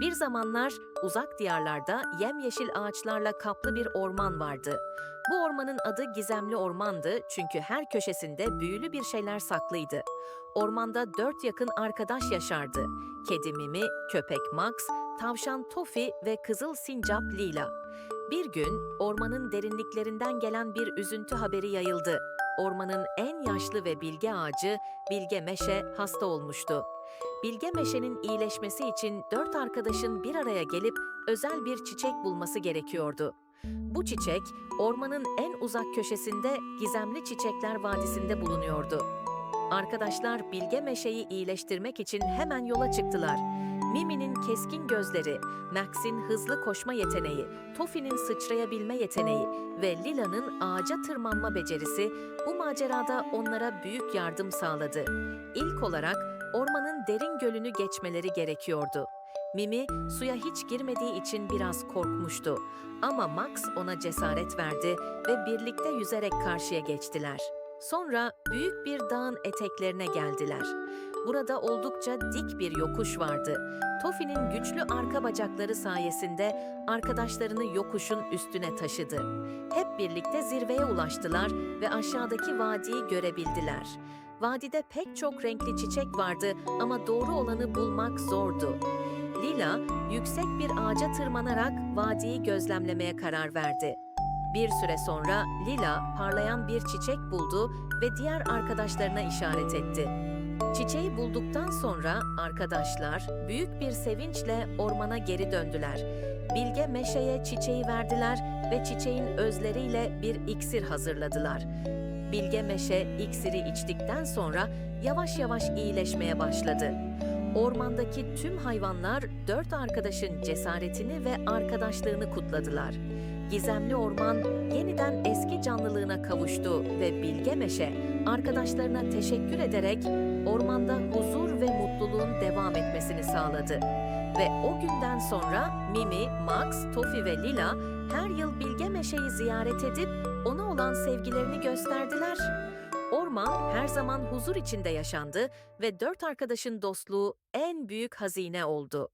Bir zamanlar uzak diyarlarda yemyeşil ağaçlarla kaplı bir orman vardı. Bu ormanın adı Gizemli Ormandı çünkü her köşesinde büyülü bir şeyler saklıydı. Ormanda dört yakın arkadaş yaşardı. Kedi Mimi, köpek Max, tavşan Tofi ve kızıl sincap Lila. Bir gün ormanın derinliklerinden gelen bir üzüntü haberi yayıldı. Ormanın en yaşlı ve bilge ağacı Bilge Meşe hasta olmuştu. Bilge Meşe'nin iyileşmesi için dört arkadaşın bir araya gelip özel bir çiçek bulması gerekiyordu. Bu çiçek ormanın en uzak köşesinde Gizemli Çiçekler Vadisi'nde bulunuyordu. Arkadaşlar Bilge Meşe'yi iyileştirmek için hemen yola çıktılar. Mimi'nin keskin gözleri, Max'in hızlı koşma yeteneği, Tofi'nin sıçrayabilme yeteneği ve Lila'nın ağaca tırmanma becerisi bu macerada onlara büyük yardım sağladı. İlk olarak ormanın derin gölünü geçmeleri gerekiyordu. Mimi suya hiç girmediği için biraz korkmuştu ama Max ona cesaret verdi ve birlikte yüzerek karşıya geçtiler. Sonra büyük bir dağın eteklerine geldiler. Burada oldukça dik bir yokuş vardı. Tofi'nin güçlü arka bacakları sayesinde arkadaşlarını yokuşun üstüne taşıdı. Hep birlikte zirveye ulaştılar ve aşağıdaki vadiyi görebildiler. Vadide pek çok renkli çiçek vardı ama doğru olanı bulmak zordu. Lila, yüksek bir ağaca tırmanarak vadiyi gözlemlemeye karar verdi. Bir süre sonra Lila parlayan bir çiçek buldu ve diğer arkadaşlarına işaret etti. Çiçeği bulduktan sonra arkadaşlar büyük bir sevinçle ormana geri döndüler. Bilge Meşe'ye çiçeği verdiler ve çiçeğin özleriyle bir iksir hazırladılar. Bilge Meşe iksiri içtikten sonra yavaş yavaş iyileşmeye başladı. Ormandaki tüm hayvanlar dört arkadaşın cesaretini ve arkadaşlığını kutladılar. Gizemli orman yeniden eski canlılığına kavuştu ve Bilge Meşe arkadaşlarına teşekkür ederek ormanda huzur ve mutluluğun devam etmesini sağladı. Ve o günden sonra Mimi, Max, Tofi ve Lila her yıl Bilge Meşe'yi ziyaret edip ona olan sevgilerini gösterdiler. Orman her zaman huzur içinde yaşandı ve dört arkadaşın dostluğu en büyük hazine oldu.